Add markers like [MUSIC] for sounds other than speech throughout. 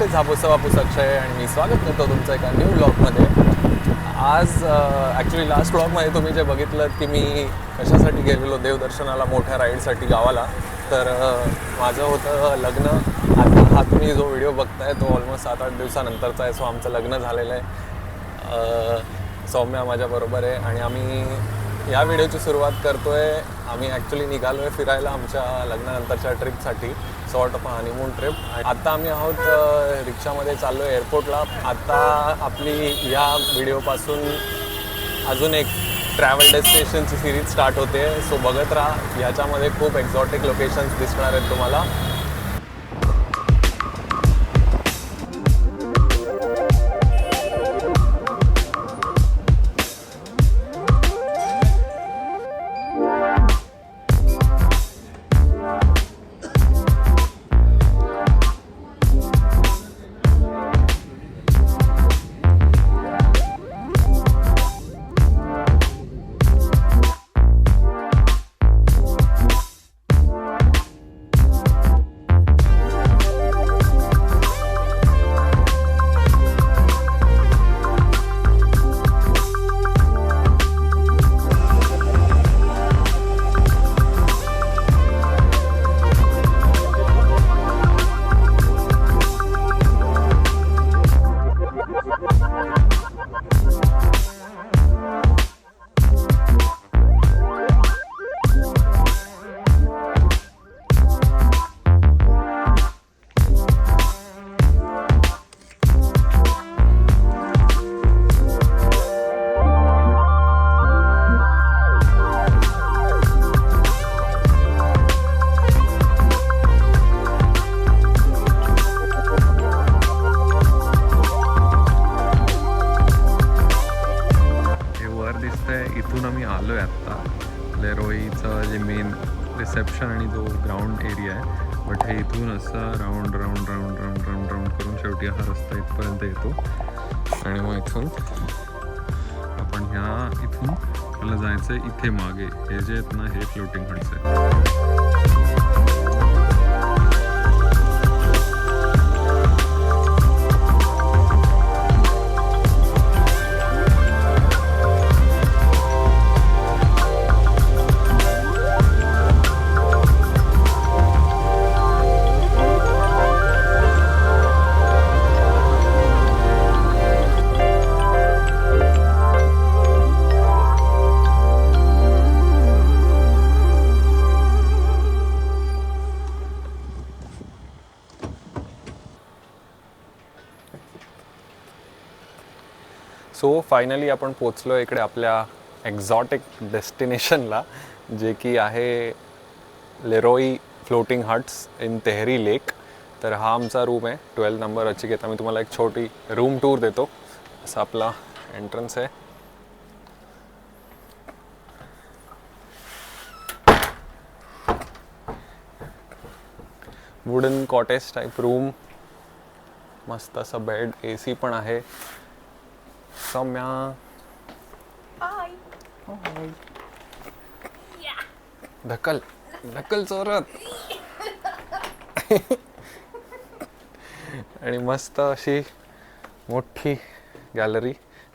नमस्ते दिसते पुसक्षय आणि मी स्वागत करतो तुमचं एका न्यू ब्लॉगमध्ये आज ॲक्च्युली लास्ट ब्लॉगमध्ये तुम्ही जे बघितलं की मी कशासाठी गेलेलो देवदर्शनाला मोठ्या राईडसाठी गावाला तर माझं होतं लग्न. आता हा तुम्ही जो व्हिडिओ बघताय तो ऑलमोस्ट सात आठ दिवसानंतरचा आहे. सो आमचं लग्न झालेलं आहे. सौम्या माझ्याबरोबर आहे आणि आम्ही या व्हिडिओची सुरुवात करतो आहे आम्ही ॲक्च्युली निघालो आहे फिरायला आमच्या लग्नानंतरच्या ट्रिपसाठी सॉर्ट ऑफ हनीमून ट्रिप आता आम्ही आहोत रिक्षामध्ये चाललो आहे एअरपोर्टला आता आपली या व्हिडिओपासून अजून एक ट्रॅव्हल डेस्टिनेशनची सिरीज स्टार्ट होते. सो बघत राहा. ह्याच्यामध्ये खूप एक्झॉटिक लोकेशन्स दिसणार आहेत तुम्हाला. इथून असा round round round round round round करून शेवटी हा रस्ता इथपर्यंत येतो. आणि मग इथून आपण ह्या इथून मला जायचं आहे इथे मागे. हे जे आहेत ना हे फ्लोटिंग हट्स आहेत. फायनली आपण पोचलो इकडे आपल्या एक्झॉटिक डेस्टिनेशनला जे की आहे Le Roi floating huts in Tehri lake तर हा आमचा रूम आहे. ट्वेल्व नंबर अचिकेत. आम्ही तुम्हाला एक छोटी रूम टूर देतो. असा आपला एंट्रन्स आहे. वुडन कॉटेज टाईप रूम मस्त असं बेड ए सी पण आहे. सौम्या ढकल. ढकल चोरत [LAUGHS] आणि मस्त अशी मोठी गॅलरी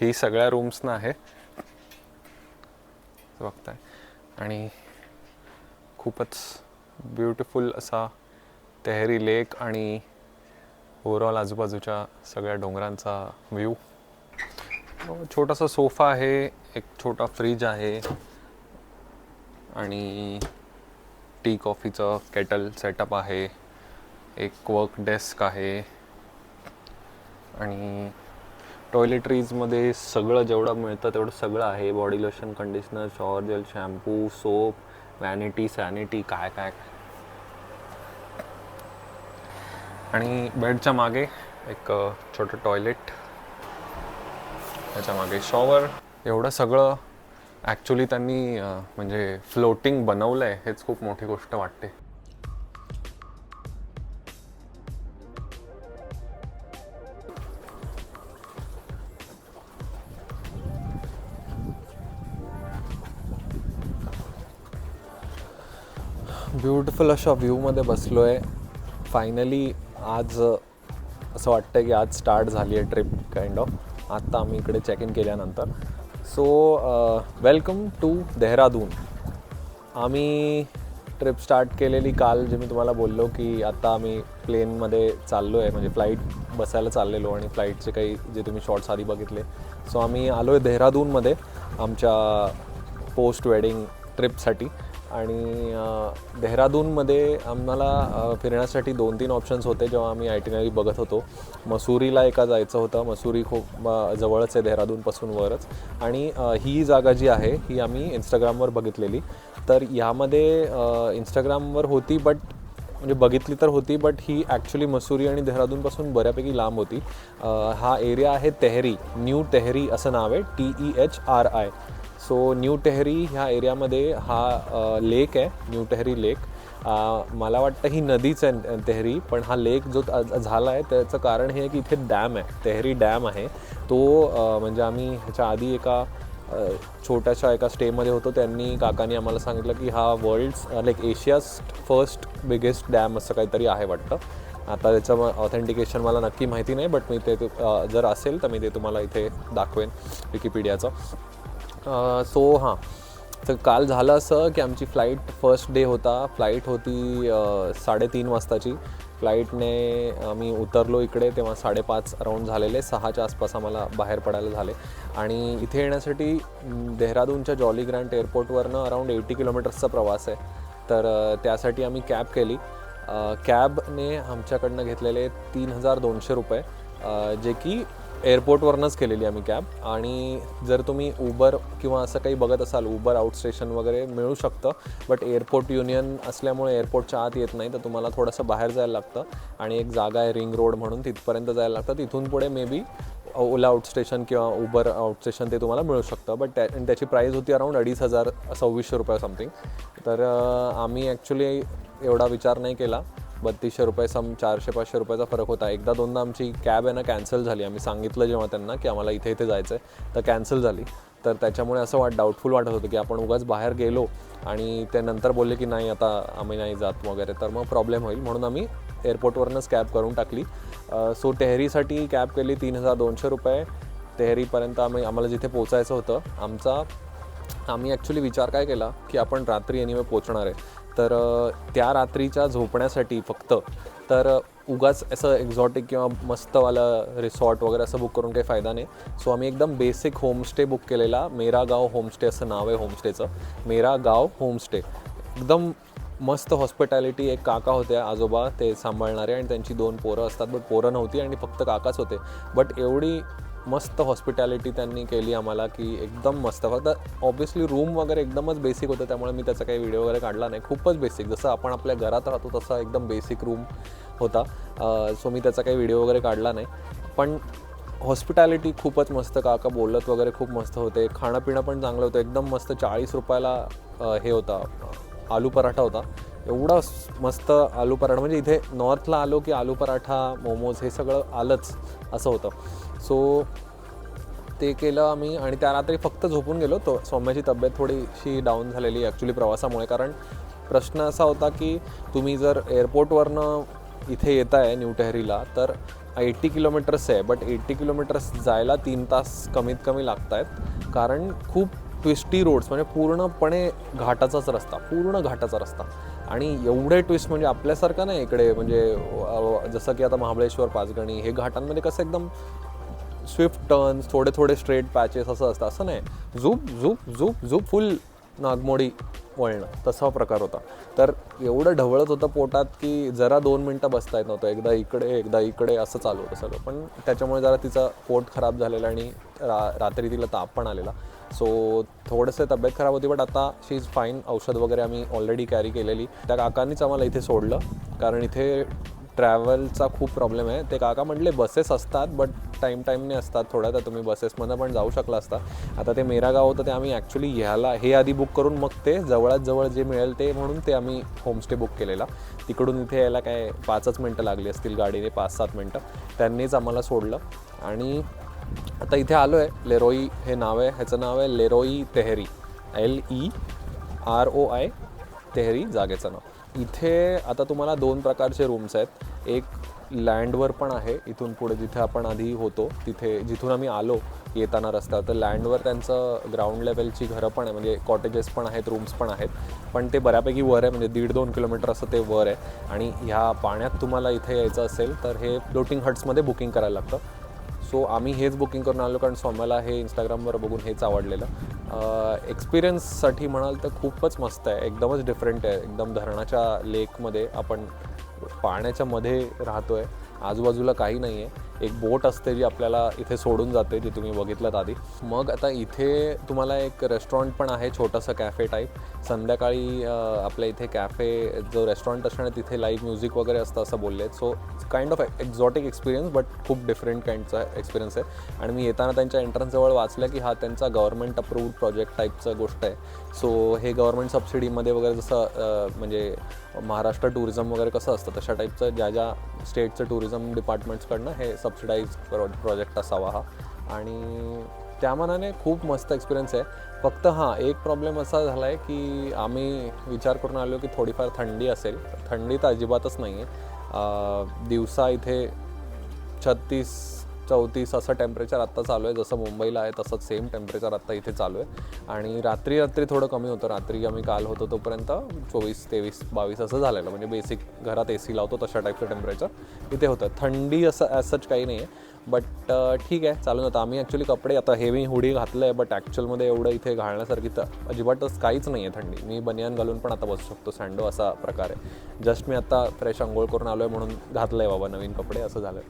ही सगळ्या रूम्सना आहे. बघताय. आणि खूपच ब्युटिफुल असा तेहरी लेक आणि ओव्हरऑल आजूबाजूच्या सगळ्या डोंगरांचा व्ह्यू छोटासा सोफा आहे एक छोटा फ्रीज आहे आणि टी कॉफीचं केटल सेटअप आहे एक वर्क डेस्क आहे आणि टॉयलेटरीजमध्ये सगळं जेवढं मिळतं तेवढं सगळं आहे. Body lotion conditioner shower gel shampoo soap vanity sanity काय काय. आणि बेडच्या मागे एक छोटं टॉयलेट. त्याच्यामागे शॉवर एवढं सगळं ॲक्च्युली त्यांनी म्हणजे फ्लोटिंग बनवलं आहे हेच खूप मोठी गोष्ट वाटते. ब्युटिफुल अशा व्ह्यूमध्ये बसलो आहे फायनली आज असं वाटतं की आज स्टार्ट झाली आहे ट्रिप काइंड ऑफ आत्ता आम्ही इकडे चेक इन केल्यानंतर. So welcome to Dehradun. आम्ही ट्रिप स्टार्ट केलेली काल जे मी तुम्हाला बोललो की आत्ता आम्ही प्लेनमध्ये चाललो आहे म्हणजे फ्लाईट बसायला चाललेलो आणि फ्लाईटचे काही जे तुम्ही शॉर्ट्स आधी बघितले. सो आम्ही आलो आहे देहरादूनमध्ये आमच्या पोस्ट वेडिंग ट्रिपसाठी आणि देहरादूनमध्ये आम्हाला फिरण्यासाठी दोन तीन ऑप्शन्स होते जेव्हा आम्ही आयटिनरी बघत होतो. मसुरीला एका जायचं होतं. मसुरी खूप जवळच आहे देहरादूनपासून वरच. आणि ही जागा जी आहे ही आम्ही इंस्टाग्रामवर बघितलेली. तर यामध्ये इंस्टाग्रामवर होती बट म्हणजे बघितली तर होती बट ही ॲक्च्युली मसुरी आणि देहरादूनपासून बऱ्यापैकी लांब होती. हा एरिया आहे तेहरी न्यू तेहरी असं नाव आहे T E H R I so new Tehri ह्या एरियामध्ये हा लेक आहे न्यू टेहरी लेक मला वाटतं ही नदीच आहे तेहरी पण हा लेक जो झाला आहे त्याचं कारण हे की इथे डॅम आहे तेहरी डॅम आहे. तो म्हणजे आम्ही ह्याच्या आधी एका छोट्याशा एका स्टेमध्ये होतो त्यांनी काकांनी आम्हाला सांगितलं की हा world's like Asia's first biggest dam असं काहीतरी आहे वाटतं. आता त्याचं ऑथेंटिकेशन मला नक्की माहिती नाही बट मी ते जर असेल तर मी ते तुम्हाला इथे दाखवेन विकिपीडियाचं सो हां. तर काल झालं असं की आमची फ्लाईट फर्स्ट डे होता. फ्लाईट होती साडेतीन वाजताची. फ्लाईटने आम्ही उतरलो इकडे तेव्हा साडेपाच राऊंड झालेले. सहाच्या आसपास आम्हाला बाहेर पडायला झाले. आणि इथे येण्यासाठी देहरादूनच्या जॉली ग्रँट एअरपोर्टवरनं अराऊंड एटी किलोमीटर्सचा प्रवास आहे. तर त्यासाठी आम्ही कॅब केली. कॅबने आमच्याकडनं घेतलेले तीन हजार दोनशे रुपये. जे की एअरपोर्टवरनंच केलेली आम्ही कॅब. आणि जर तुम्ही उबर किंवा असं काही बघत असाल उबर आउटस्टेशन वगैरे मिळू शकतं. बट एअरपोर्ट युनियन असल्यामुळे एअरपोर्टच्या आत येत नाही तर तुम्हाला थोडंसं बाहेर जायला लागतं. आणि एक जागा आहे रिंग रोड म्हणून तिथपर्यंत जायला लागतं. तिथून पुढे मे बी ओला आउटस्टेशन किंवा उबर आउटस्टेशन ते तुम्हाला मिळू शकतं. बट त्या त्याची प्राईस होती अराऊंड अडीच हजार सव्वीसशे रुपये समथिंग तर आम्ही ॲक्च्युली एवढा विचार नाही केला. बत्तीसशे रुपये सम चारशे पाचशे रुपयाचा फरक होता. एकदा दोनदा आमची कॅब आहे ना कॅन्सल झाली. आम्ही सांगितलं जेव्हा त्यांना की आम्हाला इथे इथे जायचं आहे तर कॅन्सल झाली. तर त्याच्यामुळे असं वाट डाऊटफुल वाटत होतं की आपण उगाच बाहेर गेलो आणि ते नंतर बोलले की नाही आता आम्ही नाही जात वगैरे. तर मग प्रॉब्लेम होईल. म्हणून आम्ही एअरपोर्टवरनंच कॅब करून टाकली. सो टेहरीसाठी कॅब केली तीन हजार दोनशे रुपये. तेहरीपर्यंत आम्ही आम्हाला जिथे पोचायचं होतं आमचा आम्ही ॲक्च्युली विचार काय केला की आपण रात्री एनिवे पोचणार आहे. तर त्या रात्रीच्या झोपण्यासाठी फक्त. तर उगाच असं एक्झॉटिक किंवा मस्तवालं रिसॉर्ट वगैरे असं बुक करून काही फायदा नाही. सो आम्ही एकदम बेसिक होमस्टे बुक केलेला. मेरा गाव होमस्टे असं नाव आहे होमस्टेचं मेरा गाव होमस्टे एकदम मस्त हॉस्पिटॅलिटी एक काका होते आजोबा ते सांभाळणारे आणि त्यांची दोन पोरं असतात. बट पोरं नव्हती आणि फक्त काकाच होते. बट एवढी मस्त हॉस्पिटॅलिटी त्यांनी केली आम्हाला की एकदम मस्त. फक्त ऑब्व्हियसली रूम वगैरे एकदमच बेसिक होतं त्यामुळे मी त्याचा काही व्हिडिओ वगैरे काढला नाही. खूपच बेसिक जसं आपण आपल्या घरात राहतो तसा एकदम बेसिक रूम होता. सो मी त्याचा काही व्हिडिओ वगैरे काढला नाही. पण हॉस्पिटॅलिटी खूपच मस्त. काका बोलत वगैरे खूप मस्त होते. खाणंपिणं पण चांगलं होतं. एकदम मस्त चाळीस रुपयाला हे होता. आलू पराठा होता. एवढा मस्त आलू पराठा. म्हणजे इथे नॉर्थला आलो की आलू पराठा मोमोज हे सगळं आलंच असं होतं. सो ते केलं आम्ही आणि त्या रात्री फक्त झोपून गेलो. तो सौम्याची तब्येत थोडीशी डाऊन झालेली ॲक्च्युली प्रवासामुळे. कारण प्रश्न असा होता की तुम्ही जर एअरपोर्टवरनं इथे येत आहे न्यू टेहरीला तर एट्टी किलोमीटर्स आहे बट एट्टी किलोमीटर्स जायला तीन तास कमीत कमी लागत आहेत कारण खूप ट्विस्टी रोड्स म्हणजे पूर्णपणे घाटाचाच रस्ता पूर्ण घाटाचा रस्ता. आणि एवढे ट्विस्ट म्हणजे आपल्यासारखं नाही इकडे म्हणजे जसं की आता महाबळेश्वर पाचगणी हे घाटांमध्ये कसं एकदम स्विफ्ट टर्न्स थोडे थोडे स्ट्रेट पॅचेस असं असतं. असं नाही. झूप झूप झूप झूप फुल नागमोडी वळणं. तसा प्रकार होता. तर एवढं ढवळत होतं पोटात की जरा दोन मिनटं बसता येत नव्हतं. एकदा इकडे एकदा इकडे असं चालू होतं सगळं. पण त्याच्यामुळे जरा तिचं पोट खराब झालेलं आणि रा रात्री तिला ताप पण आलेला. सो थोडंसं तब्येत खराब होती बट आता शी इज फाईन औषध वगैरे आम्ही ऑलरेडी कॅरी केलेली. त्या काकांनीच आम्हाला इथे सोडलं. कारण इथे ट्रॅव्हलचा खूप प्रॉब्लेम आहे. ते काका म्हटले बसेस असतात बट टाईम टाईमने असतात थोड्या तर तुम्ही बसेसमधनं पण जाऊ शकला असता. आता ते मेरा गाव होतं ते आम्ही ॲक्च्युली ह्याला हे आधी बुक करून मग ते जवळात जवळ जे मिळेल ते म्हणून ते आम्ही होमस्टे बुक केलेला. तिकडून इथे यायला काय पाचच मिनटं लागली असतील गाडीने पाच सात मिनटं. त्यांनीच आम्हाला सोडलं. आणि आता इथे आलो आहे लेरोई हे नाव आहे ह्याचं नाव आहे Le Roi Tehri. L E R O I Tehri जागेचं नाव. इथे आता तुम्हाला दोन प्रकारचे रूम्स आहेत. एक लँडवर पण आहे इथून पुढे जिथे आपण आधी होतो तिथे जिथून आम्ही आलो येताना रस्ता तर लँडवर त्यांचं ग्राउंड लेवलची घरं पण आहे म्हणजे कॉटेजेस पण आहेत रूम्स पण आहेत पण ते बऱ्यापैकी वर आहे म्हणजे दीड दोन किलोमीटर असं ते वर आहे. आणि ह्या पाण्यात तुम्हाला इथे यायचं असेल तर हे फ्लोटिंग हट्समध्ये बुकिंग करायला लागतं. सो आम्ही हेच बुकिंग करून आलो कारण सोम्याला हे इंस्टाग्रामवर बघून हेच आवडलेलं. एक्सपिरियन्ससाठी म्हणाल तर खूपच मस्त आहे. एकदमच डिफरंट आहे. एकदम धरणाच्या लेकमध्ये आपण पाण्याच्या मध्ये राहतो आहे आजूबाजूला काही नाही आहे एक बोट असते जी आपल्याला इथे सोडून जाते जी तुम्ही बघितलं आधी. मग आता इथे तुम्हाला एक रेस्टॉरंट पण आहे छोटंसं कॅफे टाईप संध्याकाळी आपल्या इथे कॅफे जो रेस्टॉरंट असणार तिथे लाईव्ह म्युझिक वगैरे असतं असं बोलले so kind of exotic experience but खूप डिफरंट काइंडचा एक्सपिरियन्स आहे. आणि मी येताना त्यांच्या एंट्रन्सजवळ वाचलं की हा त्यांचा गव्हर्नमेंट अप्रूव्ड प्रोजेक्ट टाईपचं गोष्ट आहे. सो हे गव्हर्नमेंट सबसिडीमध्ये वगैरे जसं म्हणजे महाराष्ट्र टुरिझम वगैरे कसं असतं तशा टाईपचं ज्या ज्या स्टेटचं टुरिझम डिपार्टमेंट्सकडनं हे सबसिडाईज प्रोजेक्ट असावा हा. आणि त्या मनाने खूप मस्त एक्सपिरियन्स आहे. फक्त हां एक प्रॉब्लेम असा झाला आहे की आम्ही विचार करून आलो की थोडीफार थंडी असेल. थंडी तर अजिबातच नाही आहे दिवसा इथे छत्तीस चौतीस असं टेम्परेचर आत्ता चालू आहे. जसं मुंबईला आहे तसंच सेम टेम्परेचर आत्ता इथे चालू आहे. आणि रात्री रात्री थोडं कमी होतं. रात्री आम्ही काल होतो तोपर्यंत चोवीस तेवीस बावीस असं झालेलं. म्हणजे बेसिक घरात ए सी लावतो तशा टाईपचं टेम्परेचर इथे होतं. थंडी असं ॲज सच काही नाही आहे बट ठीक आहे चालून नव्हतं आम्ही ॲक्च्युली कपडे आता हेवी हुडी घातलं आहे बट ॲक्च्युअलमध्ये एवढं इथे घालण्यासारखी तर अजिबातच काहीच नाही आहे थंडी. मी बनियान घालून पण आता बसू शकतो. सँडो असा प्रकार आहे. जस्ट मी आता फ्रेश आंघोळ करून आलो आहे म्हणून घातलं आहे बाबा नवीन कपडे असं झालं.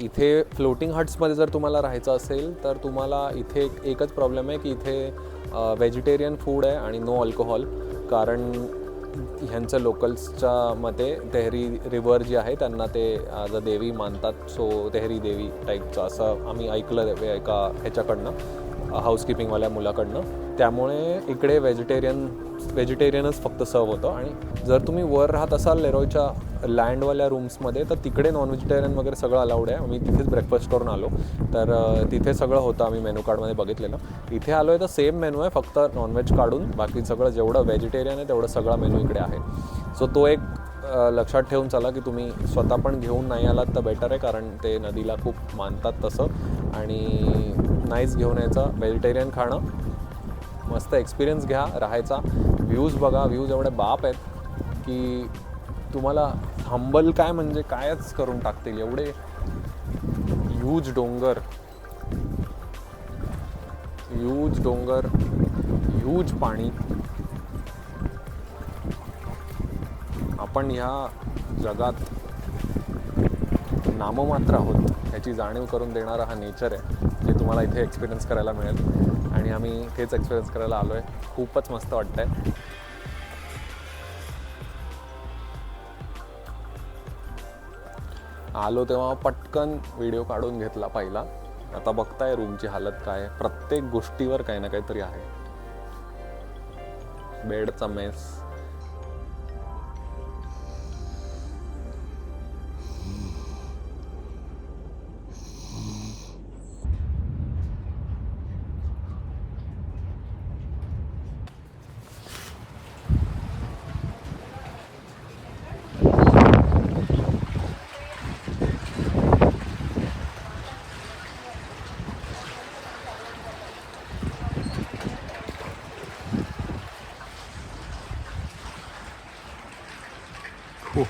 इथे फ्लोटिंग हट्समध्ये जर तुम्हाला राहायचं असेल तर तुम्हाला इथे एक एकच प्रॉब्लेम आहे की इथे व्हेजिटेरियन फूड आहे आणि नो अल्कोहॉल कारण ह्यांचं लोकल्सच्या मते तेहरी रिव्हर जी आहे त्यांना ते ॲज अ देवी मानतात. सो तेहरी देवी टाईपचं असं आम्ही ऐकलं एका ह्याच्याकडनं हाऊसकीपिंगवाल्या मुलाकडनं. त्यामुळे इकडे व्हेजिटेरियन व्हेजिटेरियनच फक्त सर्व होतं. आणि जर तुम्ही वर राहत असाल लेरोयच्या लँडवाल्या रूम्समध्ये तर तिकडे नॉन व्हेजिटेरियन वगैरे सगळं अलाउड आहे. आम्ही तिथेच ब्रेकफास्ट करून आलो. तर तिथे सगळं होतं आम्ही मेनू कार्डमध्ये बघितलेलं. इथे आलो आहे तर सेम मेनू आहे फक्त नॉनव्हेज काढून. बाकी सगळं जेवढं व्हेजिटेरियन आहे तेवढं सगळा मेनू इकडे आहे. सो तो एक लक्षात ठेवून चला की तुम्ही स्वतः पण घेऊन नाही आलात तर बेटर आहे कारण ते नदीला खूप मानतात तसं. आणि नाहीच घेऊन यायचं. व्हेजिटेरियन खाणं. मस्त एक्सपिरियन्स घ्या राहायचा. व्ह्यूज बघा व्ह्यूज एवढे बाप आहेत की तुम्हाला हंबल काय म्हणजे कायच करून टाकतील. एवढे ह्यूज डोंगर. ह्यूज डोंगर ह्यूज पाणी. आपण ह्या जगात नाममात्र आहोत. याची जाणीव करून देणारा हा नेचर आहे जे तुम्हाला इथे एक्सपिरियन्स करायला मिळेल. आणि आम्ही तेच एक्सपिरियन्स करायला आलो आहे खूपच मस्त वाटतं आहे आलो तेव्हा पटकन व्हिडिओ काढून घेतला पहिला. आता बघताय रूमची हालत काय प्रत्येक गोष्टीवर काही ना काहीतरी आहे. बेडचा मेस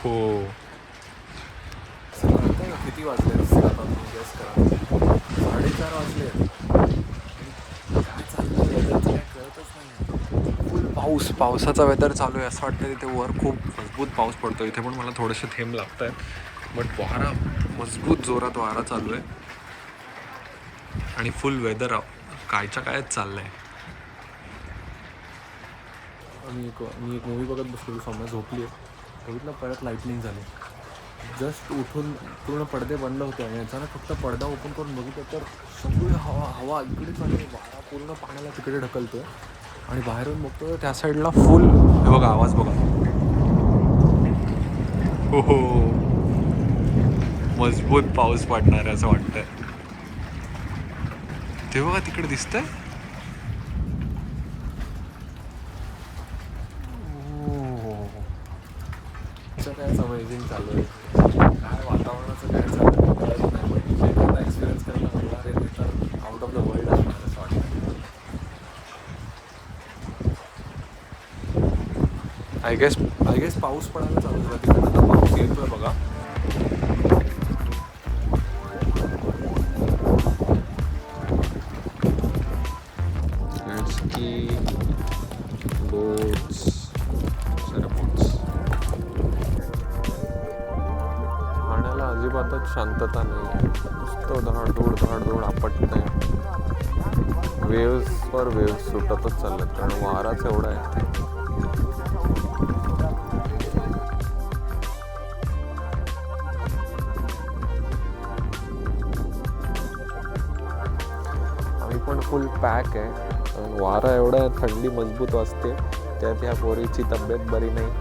हो. हो किती वाजले गेस करा? साडेचार वाजले. फुल पाऊस पावसाचा वेदर चालू आहे असं वाटतं तिथे वर खूप मजबूत पाऊस पडतो इथे पण मला थोडेसे थेंब लागत आहेत बट वारा मजबूत जोरात वारा चालू आहे. आणि फुल वेदर कायच्या कायच चाललं आहे मी एक मी एक मूवी बघत बसलो समोर झोपली आहे. बघितलं परत लाईटनिंग झाली. जस्ट उठून पूर्ण पडदे बंद होते आणि अचानक फक्त पडदा ओपन करून बघितलं तर सगळी हवा हवा इकडे चालली वारा पूर्ण पाण्याला तिकडे ढकलतो आणि बाहेरून बघतो तर त्या साईडला फुल हे बघा आवाज बघा. हो हो मजबूत पाऊस पडणार आहे असं वाटतंय. ते बघा तिकडे दिसतंय. झालं काय वातावरणाचं काय चाललं कळायचं नाही एखादा एक्सपिरियन्स करायला होणार आहे तर आउट ऑफ द वर्ल्ड असणार असं वाटतं आय गेस आय गेस पाऊस पडायला चालू झाला. तिकडे आता पाऊस येतो बघा. वेव्सवर वेव्स सुटतच चाललं कारण वाराच एवढा आहे. आम्ही पण फुल पॅक आहे. वारा एवढा थंडी मजबूत वाजते त्यात ह्या पोरीची तब्येत बरी नाही.